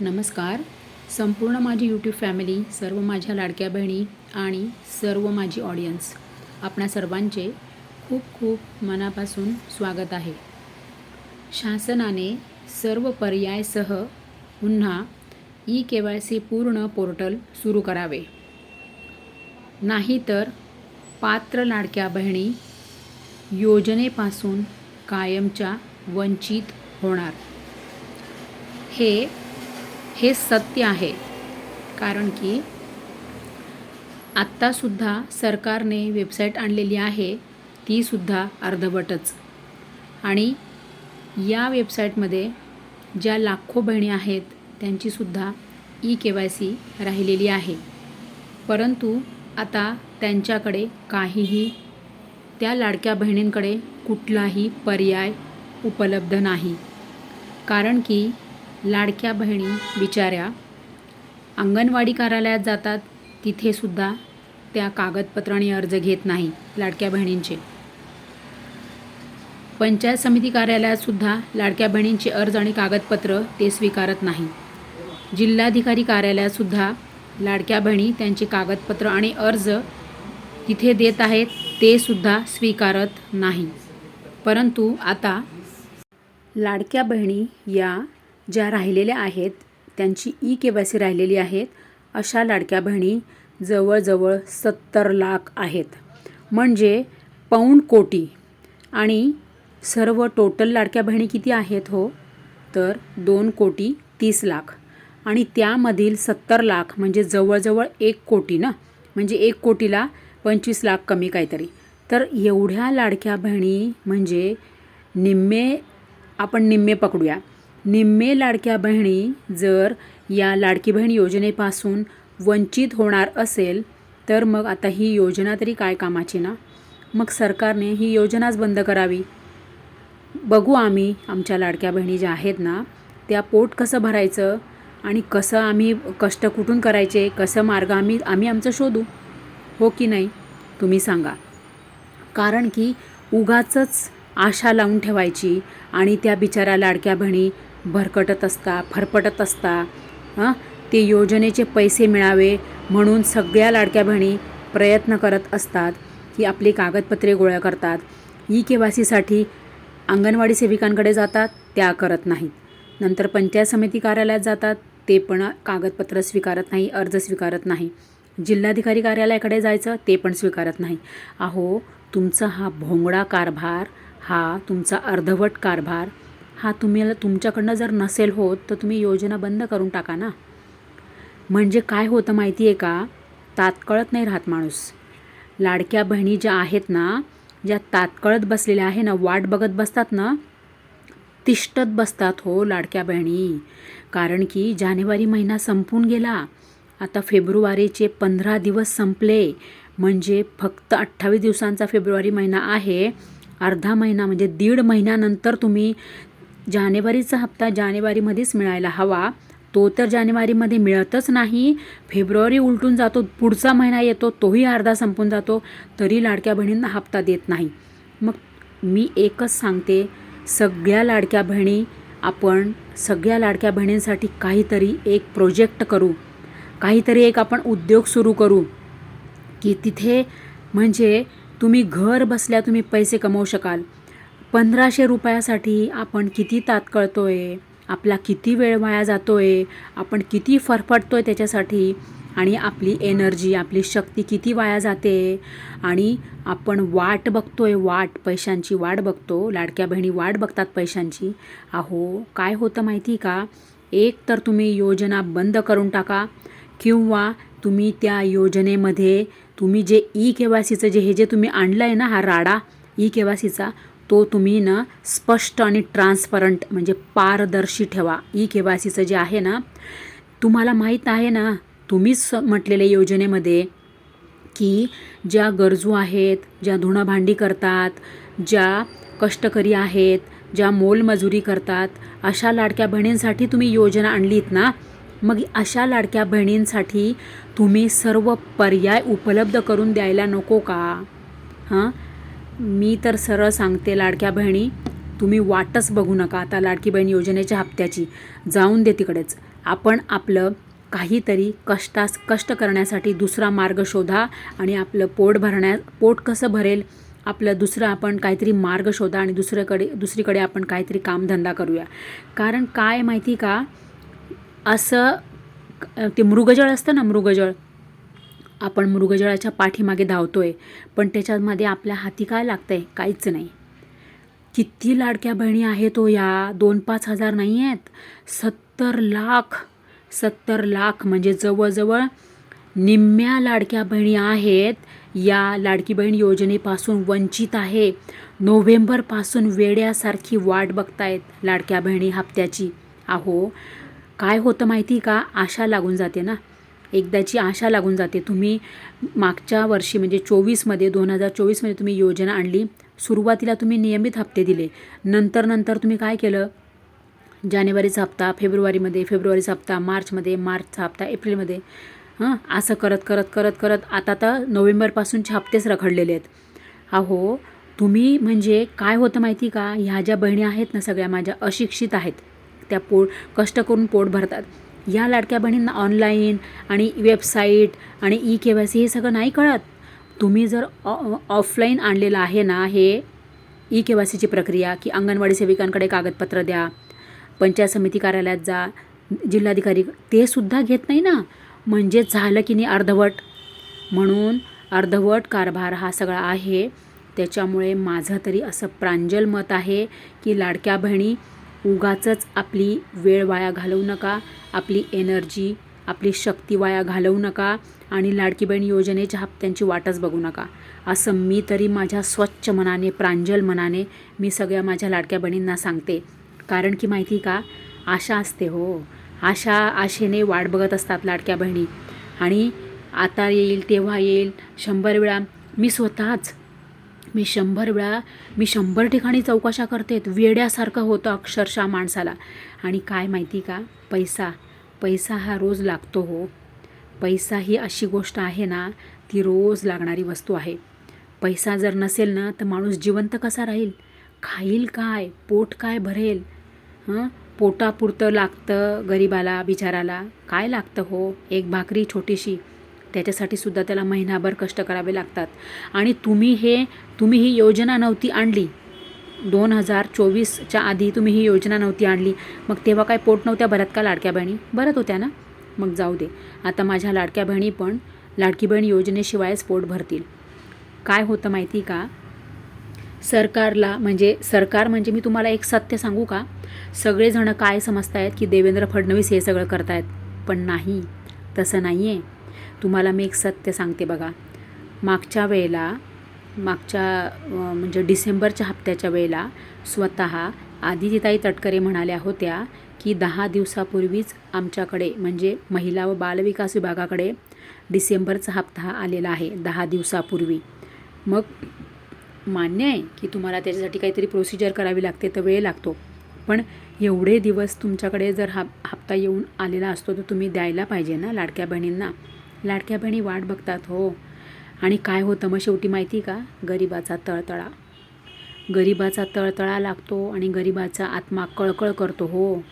नमस्कार. संपूर्ण माझी यूट्यूब फॅमिली सर्व माझ्या लाडक्या बहिणी आणि सर्व माझी ऑडियन्स आपणा सर्वांचे खूप खूप मनापासून स्वागत आहे. शासनाने सर्व पर्यायसह पुन्हा ई के वाय सी पूर्ण पोर्टल सुरू करावे. नाहीतर पात्र लाडक्या बहिणी योजनेपासून कायमच्या वंचित होणार. हे हे सत्य आहे. कारण की आत्तासुद्धा सरकारने वेबसाईट आणलेली आहे तीसुद्धा अर्धवटच. आणि या वेबसाईटमध्ये ज्या लाखो बहिणी आहेत त्यांचीसुद्धा ई के वाय सी राहिलेली आहे. परंतु आता त्यांच्याकडे काहीही त्या लाडक्या बहिणींकडे कुठलाही पर्याय उपलब्ध नाही. कारण की लाडक्या बहिणी बिचाऱ्या अंगणवाडी कार्यालयात जातात. तिथेसुद्धा त्या कागदपत्र आणि अर्ज घेत नाही लाडक्या बहिणींचे. पंचायत समिती कार्यालयातसुद्धा लाडक्या बहिणींचे अर्ज आणि कागदपत्र ते स्वीकारत नाही. जिल्हाधिकारी कार्यालयातसुद्धा लाडक्या बहिणी त्यांचे कागदपत्र आणि अर्ज तिथे देत आहेत ते सुद्धा स्वीकारत नाही. परंतु आता लाडक्या बहिणी या ज्या राहिलेल्या आहेत त्यांची ई के वाय सी राहिलेली आहेत अशा लाडक्या बहिणी जवळजवळ सत्तर लाख आहेत. म्हणजे पाऊण कोटी. आणि सर्व टोटल लाडक्या बहिणी किती आहेत हो? तर दोन कोटी तीस लाख. आणि त्यामधील सत्तर लाख म्हणजे जवळजवळ एक कोटी ना? म्हणजे एक कोटीला पंचवीस लाख कमी काहीतरी. तर एवढ्या लाडक्या बहिणी म्हणजे निम्मे आपण निम्मे पकडूया. निम्मे लाडक्या बहिणी जर या लाडकी बहीण योजनेपासून वंचित होणार असेल तर मग आता ही योजना तरी काय कामाची ना? मग सरकारने ही योजनाच बंद करावी. बघू आम्ही आमच्या लाडक्या बहिणी ज्या आहेत ना त्या पोट कसं भरायचं आणि कसं आम्ही कष्ट कुठून करायचे कसं मार्ग आम्ही आम्ही आमचं शोधू? हो की नाही? तुम्ही सांगा. कारण की उगाचच आशा लावून ठेवायची आणि त्या बिचाऱ्या लाडक्या बहिणी भरकटत असता फरफटत असता. हां? ते योजनेचे पैसे मिळावे म्हणून सगळ्या लाडक्या बहिणी प्रयत्न करत असतात की आपली कागदपत्रे गोळा करतात. ई के वाय सीसाठी अंगणवाडी सेविकांकडे जातात त्या करत नाहीत. नंतर पंचायत समिती कार्यालयात जातात ते पण कागदपत्र स्वीकारत नाही अर्ज स्वीकारत नाही. जिल्हाधिकारी कार्यालयाकडे जायचं ते पण स्वीकारत नाही. अहो तुमचा हा भोंगडा कारभार हा तुमचा अर्धवट कारभार हा तुम्हाला तुमच्याकडनं जर नसेल होत तर तुम्ही योजना बंद करून टाका ना. म्हणजे काय होतं माहिती आहे का? तात्कळत नाही राहत माणूस. लाडक्या बहिणी ज्या आहेत ना ज्या तात्कळत बसलेल्या आहे ना वाट बघत बसतात ना तिष्ठत बसतात हो लाडक्या बहिणी. कारण की जानेवारी महिना संपून गेला. आता फेब्रुवारीचे पंधरा दिवस संपले. म्हणजे फक्त अठ्ठावीस दिवसांचा फेब्रुवारी महिना आहे. अर्धा महिना म्हणजे दीड महिन्यानंतर तुम्ही जानेवारीचा हप्ता जानेवारीमध्येच मिळायला हवा. तो तर जानेवारीमध्ये मिळतच नाही. फेब्रुवारी उलटून जातो पुढचा महिना येतो तोही अर्धा संपून जातो तरी लाडक्या बहिणींना हप्ता देत नाही. मग मी एकच सांगते सगळ्या लाडक्या बहिणी आपण सगळ्या लाडक्या बहिणींसाठी काहीतरी एक प्रोजेक्ट करू. काहीतरी एक आपण उद्योग सुरू करू. की तिथे म्हणजे तुम्ही घर बसल्या तुम्ही पैसे कमवू शकाल. पंधराशे रुपयासाठी आपण किती तात्कळतो आहे आपला किती वेळ वाया जातो आहे आपण किती फरफटतो आहे त्याच्यासाठी? आणि आपली एनर्जी आपली शक्ती किती वाया जाते? आणि आपण वाट बघतो आहे वाट पैशांची वाट बघतो. लाडक्या बहिणी वाट बघतात पैशांची. अहो काय होतं माहिती का? एक तर तुम्ही योजना बंद करून टाका किंवा तुम्ही त्या योजनेमध्ये तुम्ही जे ई के वाय सीचं जे हे जे तुम्ही आणलं आहे ना हा राडा ई के वाय सीचा तो तुम्ही ना स्पष्ट आणि ट्रान्सपरंट म्हणजे पारदर्शी ठेवा. ई के वाय सीचं जे आहे ना तुम्हाला माहीत आहे ना तुम्हीच म्हटलेल्या योजनेमध्ये की ज्या गरजू आहेत ज्या धुणभांडी करतात ज्या कष्टकरी आहेत ज्या मोलमजुरी करतात अशा लाडक्या बहिणींसाठी तुम्ही योजना आणलीत ना मग अशा लाडक्या बहिणींसाठी तुम्ही सर्व पर्याय उपलब्ध करून द्यायला नको का? हां? मी तर सरळ सांगते लाडक्या बहिणी तुम्ही वाटच बघू नका आता लाडकी बहीण योजनेच्या हप्त्याची. जाऊन दे तिकडेच. आपण आपलं काहीतरी कष्टास कष्ट करण्यासाठी दुसरा मार्ग शोधा आणि आपलं पोट भरण्या पोट कसं भरेल? आपलं दुसरं आपण काहीतरी मार्ग शोधा आणि दुसऱ्याकडे दुसरीकडे आपण काहीतरी कामधंदा करूया. कारण काय माहिती का? असं ते मृगजळ असतं ना मृगजळ? आपण मृगजळाच्या पाठीमागे धावतोय पण त्याच्यामध्ये आपल्या हाती काय लागतंय? काहीच नाही. किती लाडक्या बहिणी आहेत हो या? दोन पाच हजार नाही आहेत? सत्तर लाख सत्तर लाख म्हणजे जवळजवळ निम्म्या लाडक्या बहिणी आहेत. या लाडकी बहीण योजनेपासून वंचित आहे. नोव्हेंबरपासून वेड्यासारखी वाट बघतायत लाडक्या बहिणी हप्त्याची. अहो काय होतं माहिती का? आशा लागून जाते ना. एकदाची आशा लागून जाते. तुम्ही मागच्या वर्षी म्हणजे चोवीसमध्ये दोन हजार चोवीसमध्ये तुम्ही योजना आणली. सुरुवातीला तुम्ही नियमित हप्ते दिले. नंतर नंतर तुम्ही काय केलं? जानेवारीचा हप्ता फेब्रुवारीमध्ये फेब्रुवारीचा हप्ता मार्चमध्ये मार्चचा हप्ता एप्रिलमध्ये. हां? असं करत करत करत करत आता तर नोव्हेंबरपासूनचे हप्तेच रखडलेले आहेत. अहो तुम्ही म्हणजे काय होतं माहिती का? ह्या ज्या बहिणी आहेत ना सगळ्या माझ्या अशिक्षित आहेत. त्या पोट कष्ट करून पोट भरतात. या लाडक्या बहिणींना ऑनलाईन आणि वेबसाईट आणि ई के वाय सी हे सगळं नाही कळत. तुम्ही जर ऑ- ऑफलाईन आणलेलं आहे ना हे ई के वाय सीची प्रक्रिया की अंगणवाडी सेविकांकडे कागदपत्र द्या पंचायत समिती कार्यालयात जा जिल्हाधिकारी ते सुद्धा घेत नाही ना. म्हणजे झालं की नाही अर्धवट. म्हणून अर्धवट कारभार हा सगळा आहे. त्याच्यामुळे माझं तरी असं प्रांजल मत आहे की लाडक्या बहिणी उगाचच आपली वेळ वाया घालवू नका. आपली एनर्जी आपली शक्ती वाया घालवू नका आणि लाडकी बहीण योजनेच्या हप्त्यांची वाटच बघू नका. असं मी तरी माझ्या स्वच्छ मनाने प्रांजल मनाने मी सगळ्या माझ्या लाडक्या बहिणींना सांगते. कारण की माहिती का? आशा असते हो. आशा आशेने वाट बघत असतात लाडक्या बहिणी. आणि आता येईल तेव्हा येईल. शंभर वेळा मी स्वतःच मी शंभर वेळा मी शंभर ठिकाणी चौकशा करते वेड्यासारखं होतं अक्षरशः माणसाला. आणि काय माहिती का? पैसा पैसा हा रोज लागतो हो. पैसा ही अशी गोष्ट आहे ना ती रोज लागणारी वस्तू आहे. पैसा जर नसेल ना तर माणूस जिवंत कसा राहील? खाईल काय? पोट काय भरेल? हं? पोटापुरतं लागतं गरिबाला बिचाराला. काय लागतं हो? एक भाकरी छोटीशी. त्याच्यासाठी सुद्धा त्याला महिनाभर कष्ट करावे लागतात. आणि तुम्ही हे तुम्ही ही योजना नव्हती आणली. दोन हजार चोवीसच्या आधी तुम्ही ही योजना नव्हती आणली. मग तेव्हा काय पोट नव्हत्या भरत का लाडक्या बहिणी? भरत होत्या ना? मग जाऊ दे. आता माझ्या लाडक्या बहिणी पण लाडकी बहीण योजनेशिवायच पोट भरतील. काय होतं माहिती का? सरकारला म्हणजे सरकार म्हणजे मी तुम्हाला एक सत्य सांगू का? सगळेजणं काय समजतायत की देवेंद्र फडणवीस हे सगळं करतायत? पण नाही. तसं नाही आहे तुम्हाला मी एक सत्य सांगते बघा. मागच्या वेळेला मागच्या म्हणजे डिसेंबरच्या हप्त्याच्या वेळेला स्वतः आदितीताई तटकरे म्हणाल्या होत्या की दहा दिवसापूर्वीच आमच्याकडे म्हणजे महिला व बालविकास विभागाकडे डिसेंबरचा हप्ता आलेला आहे दहा दिवसापूर्वी. मग मान्य आहे की तुम्हाला त्याच्यासाठी काहीतरी प्रोसिजर करावी लागते तर वेळ लागतो. पण एवढे दिवस तुमच्याकडे जर हा हप्ता येऊन आलेला असतो तर तुम्ही द्यायला पाहिजे ना लाडक्या बहिणींना? लाडक्या बहिणी वाट बघतात हो. आणि काय होतं मग शेवटी माहिती का? गरिबाचा तळतळा. गरिबाचा तळतळा लागतो आणि गरिबाचा आत्मा कळकळ करतो हो.